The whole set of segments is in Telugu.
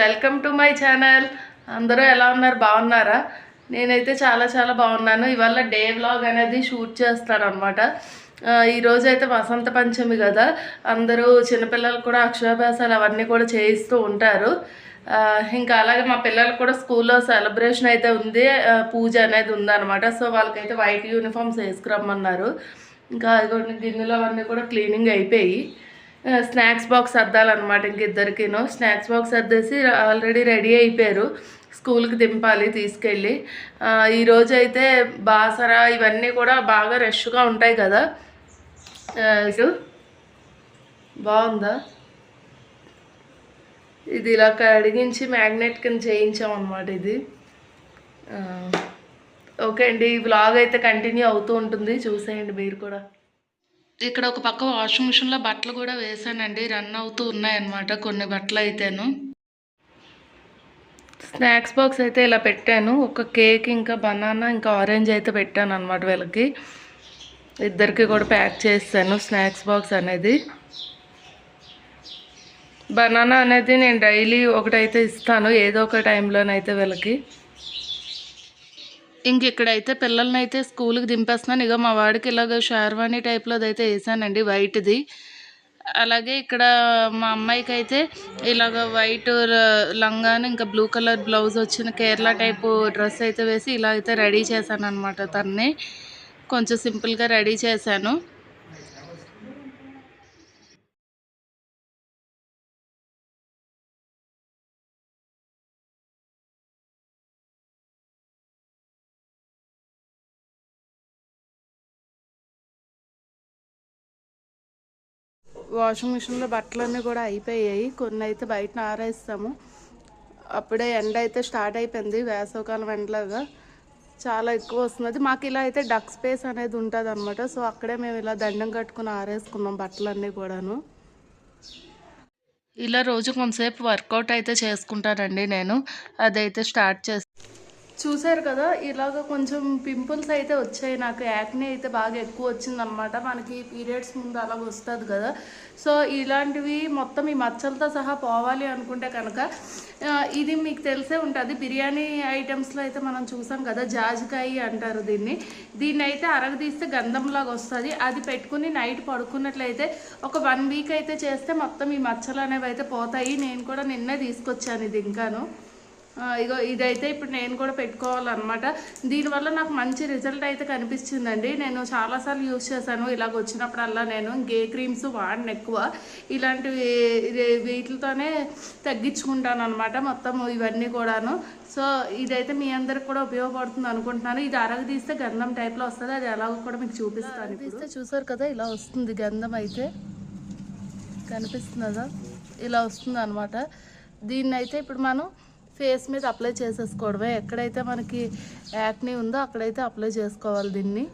Welcome to my channel. అందరూ ఎలా ఉన్నారు? బాగున్నారా? నేనైతే చాలా చాలా బాగున్నాను. ఇవాళ డే వ్లాగ్ అనేది షూట్ చేస్తాను అనమాట ఈరోజు అయితే వసంత పంచమి కదా. అందరూ చిన్నపిల్లలు కూడా అక్షరాభ్యాసాలు అవన్నీ కూడా చేయిస్తూ ఉంటారు. ఇంకా అలాగే మా పిల్లలు కూడా స్కూల్లో సెలబ్రేషన్ అయితే ఉంది. పూజ అనేది ఉందన్నమాట. సో వాళ్ళకైతే వైట్ యూనిఫామ్స్ వేసుకురమ్మన్నారు. ఇంకా అదిగోండి గిన్నెలు అవన్నీ కూడా క్లీనింగ్ అయిపోయి స్నాక్స్ బాక్స్ అద్దాలన్నమాట ఇంకిద్దరికినో స్నాక్స్ బాక్స్ అద్దేసి ఆల్రెడీ రెడీ అయిపోయారు. స్కూల్కి దింపాలి తీసుకెళ్ళి. ఈరోజు అయితే బాసర ఇవన్నీ కూడా బాగా రష్గా ఉంటాయి కదా. ఇటు బాగుందా? ఇది ఇలా కడిగించి మ్యాగ్నెట్ కింద చేయించాం అనమాట ఇది ఓకే అండి. ఈ వ్లాగ్ అయితే కంటిన్యూ అవుతూ ఉంటుంది. చూసేయండి మీరు కూడా. ఇక్కడ ఒక పక్క వాషింగ్ మిషన్లో బట్టలు కూడా వేసానండి. రన్ అవుతూ ఉన్నాయన్నమాట కొన్ని బట్టలు అయితేను. స్నాక్స్ బాక్స్ అయితే ఇలా పెట్టాను. ఒక కేక్ ఇంకా బనానా ఇంకా ఆరెంజ్ అయితే పెట్టాను అనమాట వీళ్ళకి. ఇద్దరికి కూడా ప్యాక్ చేస్తాను స్నాక్స్ బాక్స్ అనేది. బనానా అనేది నేను డైలీ ఒకటైతే ఇస్తాను. ఏదో ఒక టైంలోనైతే వీళ్ళకి. ఇంక ఇక్కడైతే పిల్లల్ని అయితే స్కూల్కి దింపేస్తున్నాను. ఇక మా వాడికి ఇలాగ షార్వాణి టైప్లోది అయితే వేసానండి వైట్ది. అలాగే ఇక్కడ మా అమ్మాయికి అయితే ఇలాగ వైట్ లంగాను ఇంకా బ్లూ కలర్ బ్లౌజ్ వచ్చిన కేరళ టైపు డ్రెస్ అయితే వేసి ఇలా అయితే రెడీ చేశాను అనమాట తన్ని. కొంచెం సింపుల్గా రెడీ చేశాను. వాషింగ్ మిషన్లో బట్టలన్నీ కూడా అయిపోయాయి. కొన్ని అయితే బయట ఆరేస్తాము. అప్పుడే ఎండ అయితే స్టార్ట్ అయిపోయింది వేసవకాలం ఎండలాగా. చాలా ఎక్కువ వస్తుంది మాకు ఇలా అయితే డక్ స్పేస్ అనేది ఉంటుంది అనమాట సో అక్కడే మేము ఇలా దండం కట్టుకుని ఆరేసుకున్నాం బట్టలన్నీ కూడాను. ఇలా రోజు కొంతసేపు వర్కౌట్ అయితే చేసుకుంటానండి నేను. అదైతే స్టార్ట్ చేస్తాను చూసారు కదా ఇలాగ కొంచెం పింపుల్స్ అయితే వచ్చాయి. నాకు యాక్నే అయితే బాగా ఎక్కువ వచ్చిందనమాట మనకి పీరియడ్స్ ముందు అలాగ వస్తుంది కదా. సో ఇలాంటివి మొత్తం ఈ మచ్చలతో సహా పోవాలి అనుకుంటే కనుక ఇది మీకు తెలిసే ఉంటుంది. బిర్యానీ ఐటమ్స్లో అయితే మనం చూసాం కదా జాజికాయ అంటారు దీన్ని. దీన్ని అయితే అరగదీస్తే గంధంలాగా వస్తుంది. అది పెట్టుకుని నైట్ పడుకున్నట్లయితే ఒక వన్ వీక్ అయితే చేస్తే మొత్తం ఈ మచ్చలు అనేవి అయితే పోతాయి. నేను కూడా నిన్నే తీసుకొచ్చాను ఇది ఇంకాను. ఇగో ఇదైతే ఇప్పుడు నేను కూడా పెట్టుకోవాలన్నమాట. దీనివల్ల నాకు మంచి రిజల్ట్ అయితే కనిపించిందండి నేను చాలాసార్లు యూజ్ చేశాను. ఇలాగ వచ్చినప్పుడల్లా నేను ఇంకే క్రీమ్స్ వాడిన ఎక్కువ. ఇలాంటివి వీటితోనే తగ్గించుకుంటాను అనమాట మొత్తం ఇవన్నీ కూడాను. సో ఇదైతే మీ అందరికి కూడా ఉపయోగపడుతుంది అనుకుంటున్నాను. ఇది అరగ తీస్తే గంధం టైప్లో వస్తుంది. అది ఎలాగో కూడా మీకు చూపిస్తాను తీస్తే చూసారు కదా ఇలా వస్తుంది గంధం అయితే. కనిపిస్తున్నదా ఇలా వస్తుంది అనమాట దీన్ని అయితే ఇప్పుడు మనం ఫేస్ మీద అప్లై చేసేసుకోవడమే. ఎక్కడైతే మనకి యాక్ని ఉందో అక్కడైతే అప్లై చేసుకోవాలి దీన్ని.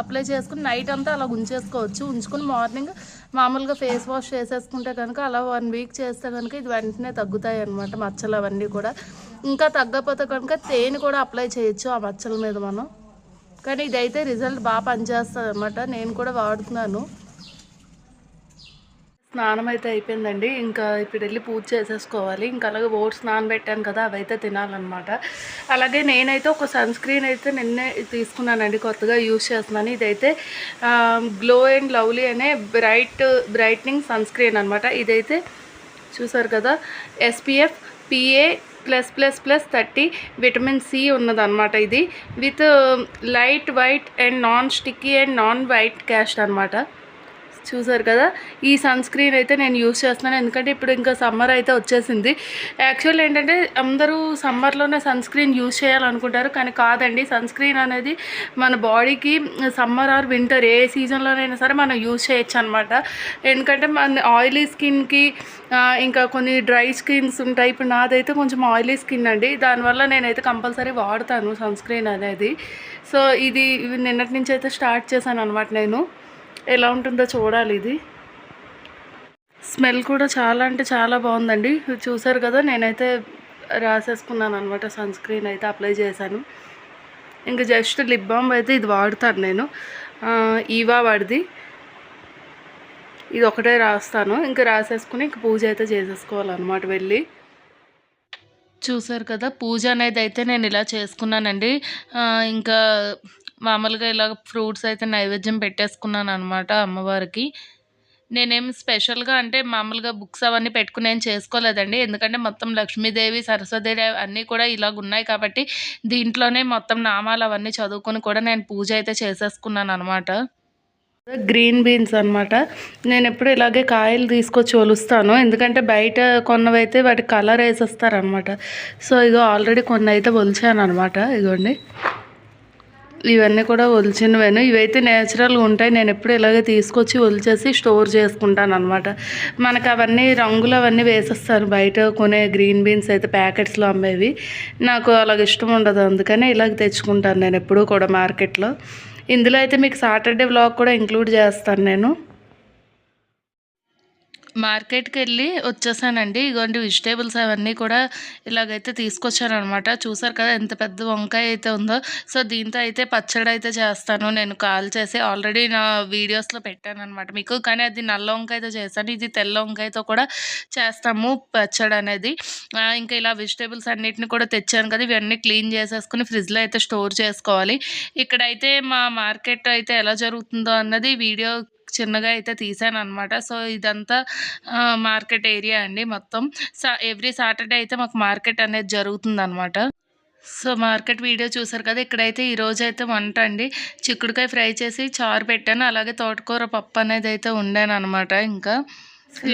అప్లై చేసుకుని నైట్ అంతా అలా ఉంచేసుకోవచ్చు. ఉంచుకుని మార్నింగ్ మామూలుగా ఫేస్ వాష్ చేసేసుకుంటే కనుక అలా వన్ వీక్ చేస్తే కనుక ఇది వెంటనే తగ్గుతాయి అనమాట మచ్చలు అవన్నీ కూడా. ఇంకా తగ్గకపోతే కనుక తేనె కూడా అప్లై చేయొచ్చు ఆ మచ్చల మీద మనం. కానీ ఇదైతే రిజల్ట్ బాగా పనిచేస్తుంది అనమాట నేను కూడా వాడుతున్నాను. స్నానం అయితే అయిపోయిందండి. ఇంకా ఇప్పుడు వెళ్ళి పూజ చేసేసుకోవాలి. ఇంకా అలాగే ఓట్స్ నానబెట్టాను కదా అవైతే తినాలన్నమాట. అలాగే నేనైతే ఒక సన్ స్క్రీన్ అయితే నిన్నే తీసుకున్నానండి. కొత్తగా యూజ్ చేస్తున్నాను. ఇదైతే గ్లో అండ్ లవ్లీ అనే బ్రైట్ బ్రైట్నింగ్ సన్ స్క్రీన్ అనమాట ఇదైతే చూసారు కదా SPF PA plus plus plus thirty vitamin C ఉన్నదన్నమాట ఇది. With light white and non sticky and non white cast అనమాట చూసారు కదా ఈ సన్ స్క్రీన్ అయితే నేను యూస్ చేస్తున్నాను. ఎందుకంటే ఇప్పుడు ఇంకా సమ్మర్ అయితే వచ్చేసింది. యాక్చువల్ ఏంటంటే అందరూ సమ్మర్లోనే సన్ స్క్రీన్ యూస్ చేయాలనుకుంటారు. కానీ కాదండి సన్ స్క్రీన్ అనేది మన బాడీకి సమ్మర్ ఆర్ వింటర్ ఏ సీజన్లోనైనా సరే మనం యూస్ చేయొచ్చు అనమాట ఎందుకంటే మన ఆయిలీ స్కిన్కి ఇంకా కొన్ని డ్రై స్కిన్స్ ఉంటాయి. ఇప్పుడు నాదైతే కొంచెం ఆయిలీ స్కిన్ అండి. దానివల్ల నేనైతే కంపల్సరీ వాడతాను సన్ స్క్రీన్ అనేది. సో ఇది నిన్నటి నుంచి అయితే స్టార్ట్ చేశాను అనమాట నేను. ఎలా ఉంటుందో చూడాలి ఇది. స్మెల్ కూడా చాలా అంటే చాలా బాగుందండి. చూసారు కదా నేనైతే రాసేసుకున్నాను అనమాట సన్ స్క్రీన్ అయితే అప్లై చేశాను. ఇంకా జస్ట్ లిప్ బామ్ అయితే ఇది వాడుతాను నేను. ఈవా వాడిది. ఇది ఒకటే రాస్తాను. ఇంకా రాసేసుకుని ఇంక పూజ అయితే చేసేసుకోవాలన్నమాట వెళ్ళి. చూసారు కదా పూజ అనేది అయితే నేను ఇలా చేసుకున్నానండి. ఇంకా మామూలుగా ఇలా ఫ్రూట్స్ అయితే నైవేద్యం పెట్టేసుకున్నాను అనమాట అమ్మవారికి. నేనేం స్పెషల్గా అంటే మామూలుగా బుక్స్ అవన్నీ పెట్టుకుని ఏం చేసుకోలేదండి. ఎందుకంటే మొత్తం లక్ష్మీదేవి సరస్వతిదేవి అన్నీ కూడా ఇలాగ ఉన్నాయి కాబట్టి దీంట్లోనే మొత్తం నామాలు అవన్నీ చదువుకొని కూడా నేను పూజ అయితే చేసేసుకున్నాను అనమాట గ్రీన్ బీన్స్ అనమాట నేను ఎప్పుడు ఇలాగే కాయలు తీసుకొచ్చి ఒలుస్తాను. ఎందుకంటే బయట కొన్నవైతే వాటి కలర్ వేసేస్తారనమాట సో ఇగో ఆల్రెడీ కొన్ని అయితే ఒలిచాను అనమాట ఇగోండి. ఇవన్నీ కూడా ఒలిచినవేను. ఇవైతే నేచురల్గా ఉంటాయి. నేను ఎప్పుడు ఇలాగే తీసుకొచ్చి ఒలిచేసి స్టోర్ చేసుకుంటాను అనమాట మనకు అవన్నీ రంగులు అవన్నీ వేసేస్తారు. బయట కొనే గ్రీన్ బీన్స్ అయితే ప్యాకెట్స్లో అమ్మేవి. నాకు అలాగ ఇష్టం ఉండదు. అందుకని ఇలాగ తెచ్చుకుంటాను నేను ఎప్పుడూ కూడా మార్కెట్లో ఇందులో అయితే మీకు సాటర్డే వ్లాగ్ కూడా ఇంక్లూడ్ చేస్తాను నేను. మార్కెట్కి వెళ్ళి వచ్చేసానండి. ఇగోండి వెజిటేబుల్స్ అవన్నీ కూడా ఇలాగైతే తీసుకొచ్చాను అనమాట చూసారు కదా ఎంత పెద్ద వంకాయ అయితే ఉందో. సో దీంతో అయితే పచ్చడి అయితే చేస్తాను. నేను కాల్ చేసి ఆల్రెడీ నా వీడియోస్లో పెట్టాను అనమాట మీకు. కానీ అది నల్ల వంకాయతో చేస్తాను ఇది తెల్ల వంకాయతో కూడా చేస్తాము పచ్చడి అనేది ఇంకా ఇలా వెజిటేబుల్స్ అన్నిటిని కూడా తెచ్చాను కదా. ఇవన్నీ క్లీన్ చేసేసుకుని ఫ్రిడ్జ్లో అయితే స్టోర్ చేసుకోవాలి. ఇక్కడైతే మా మార్కెట్ అయితే ఎలా జరుగుతుందో అన్నది వీడియో చిన్నగా అయితే తీసాను అనమాట సో ఇదంతా మార్కెట్ ఏరియా అండి మొత్తం. సా ఎవ్రీ సాటర్డే అయితే మాకు మార్కెట్ అనేది జరుగుతుంది అనమాట సో మార్కెట్ వీడియో చూసారు కదా ఇక్కడైతే ఈరోజు అయితే వంట అండి. చిక్కుడుకాయ ఫ్రై చేసి చారు పెట్టాను. అలాగే తోటకూర పప్పు అనేది అయితే ఉండాను అనమాట ఇంకా.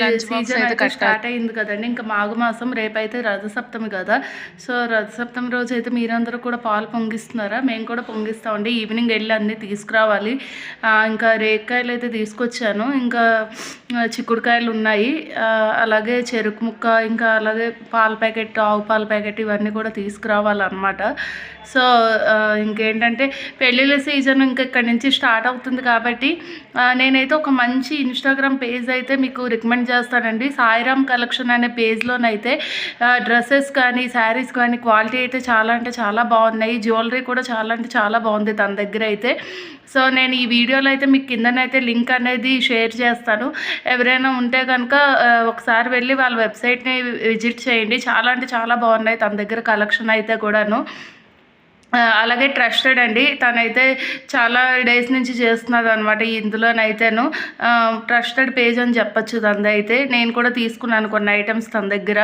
బాక్స్ అయితే స్టార్ట్ అయింది కదండి. ఇంకా మాఘమాసం రేపైతే రథసప్తమి కదా. సో రథసప్తమి రోజు అయితే మీరందరూ కూడా పాలు పొంగిస్తున్నారా? మేము కూడా పొంగిస్తామండి. ఈవినింగ్ వెళ్ళి అన్నీ తీసుకురావాలి. ఇంకా రేక్కాయలు అయితే తీసుకొచ్చాను. ఇంకా చిక్కుడుకాయలు ఉన్నాయి. అలాగే చెరుకు ముక్క ఇంకా అలాగే పాల ప్యాకెట్ ఆవు పాల ప్యాకెట్ ఇవన్నీ కూడా తీసుకురావాలన్నమాట. సో ఇంకేంటంటే పెళ్ళిళ్ళ సీజన్ ఇంకా ఇక్కడి నుంచి స్టార్ట్ అవుతుంది కాబట్టి నేనైతే ఒక మంచి ఇన్స్టాగ్రామ్ పేజ్ అయితే మీకు రికమెండ్ చేస్తానండి సాయిరామ్ కలెక్షన్ అనే పేజ్లోనైతే డ్రెస్సెస్ కానీ శారీస్ కానీ క్వాలిటీ అయితే చాలా అంటే చాలా బాగున్నాయి. జ్యువెలరీ కూడా చాలా అంటే చాలా బాగుంది తన దగ్గర అయితే. సో నేను ఈ వీడియోలో అయితే మీకు కిందనైతే లింక్ అనేది షేర్ చేస్తాను. ఎవరైనా ఉంటే కనుక ఒకసారి వెళ్ళి వాళ్ళ వెబ్సైట్ని విజిట్ చేయండి. చాలా అంటే చాలా బాగున్నాయి తన దగ్గర కలెక్షన్ అయితే కూడాను. అలాగే ట్రస్టెడ్ అండి. తనైతే చాలా డేస్ నుంచి చేస్తున్నది అనమాట ఇందులోనైతేను. ట్రస్టెడ్ పేజ్ అని చెప్పచ్చు తనది అయితే నేను కూడా తీసుకున్నాను కొన్ని ఐటమ్స్ తన దగ్గర.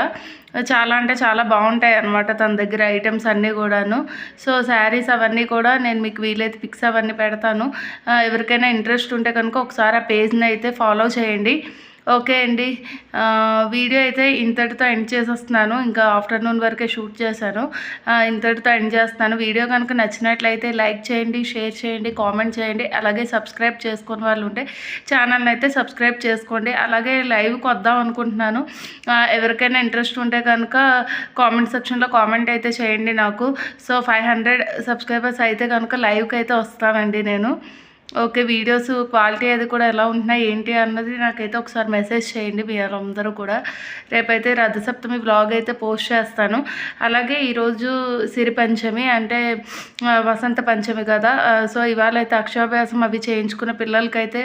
చాలా అంటే చాలా బాగుంటాయి అనమాట తన దగ్గర ఐటమ్స్ అన్నీ కూడాను. సో శారీస్ అవన్నీ కూడా నేను మీకు వీలైతే పిక్స్ అవన్నీ పెడతాను. ఎవరికైనా ఇంట్రెస్ట్ ఉంటే కనుక ఒకసారి ఆ పేజ్ని అయితే ఫాలో చేయండి. ఓకే అండి. వీడియో అయితే ఇంతటితో ఎండ్ చేసేస్తున్నాను. ఇంకా ఆఫ్టర్నూన్ వరకే షూట్ చేశాను. ఇంతటితో ఎండ్ చేస్తున్నాను. వీడియో కనుక నచ్చినట్లయితే లైక్ చేయండి షేర్ చేయండి కామెంట్ చేయండి. అలాగే సబ్స్క్రైబ్ చేసుకుని వాళ్ళు ఉంటే ఛానల్ని అయితే సబ్స్క్రైబ్ చేసుకోండి. అలాగే లైవ్కి వద్దాం అనుకుంటున్నాను. ఎవరికైనా ఇంట్రెస్ట్ ఉంటే కనుక కామెంట్ సెక్షన్లో కామెంట్ అయితే చేయండి నాకు. సో ఫైవ్ హండ్రెడ్ సబ్స్క్రైబర్స్ అయితే కనుక లైవ్కి అయితే వస్తానండి నేను. ఓకే వీడియోస్ క్వాలిటీ అది కూడా ఎలా ఉంటున్నాయి ఏంటి అన్నది నాకైతే ఒకసారి మెసేజ్ చేయండి మీరు అందరూ కూడా. రేపైతే రథసప్తమి బ్లాగ్ అయితే పోస్ట్ చేస్తాను. అలాగే ఈరోజు సిరి పంచమి అంటే వసంత పంచమి కదా సో ఇవాళ అయితే అక్షరాభ్యాసం అవి చేయించుకున్న పిల్లలకైతే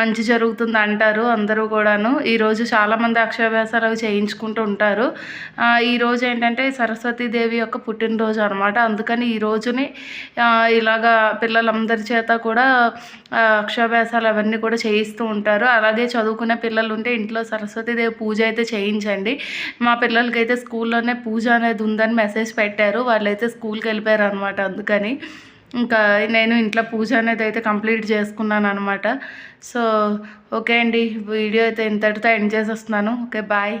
మంచి జరుగుతుంది అంటారు అందరూ కూడాను. ఈరోజు చాలామంది అక్షరాభ్యాసాలు అవి చేయించుకుంటూ ఉంటారు. ఈరోజు ఏంటంటే సరస్వతీదేవి యొక్క పుట్టినరోజు అనమాట అందుకని ఈ రోజుని ఇలాగా పిల్లలందరి చేత కూడా అక్షాభ్యాసాలు అవన్నీ కూడా చేయిస్తూ ఉంటారు. అలాగే చదువుకునే పిల్లలు ఉంటే ఇంట్లో సరస్వతీదేవి పూజ అయితే చేయించండి. మా పిల్లలకైతే స్కూల్లోనే పూజ అనేది ఉందని మెసేజ్ పెట్టారు. వాళ్ళైతే స్కూల్కి వెళ్ళిపోయారు అనమాట అందుకని. ఇంకా నేను ఇంట్లో పూజ అనేది అయితే కంప్లీట్ చేసుకున్నాను అనమాట సో ఓకే అండి. వీడియో అయితే ఇంతటితో ఎండ్ చేసేస్తున్నాను. Okay bye.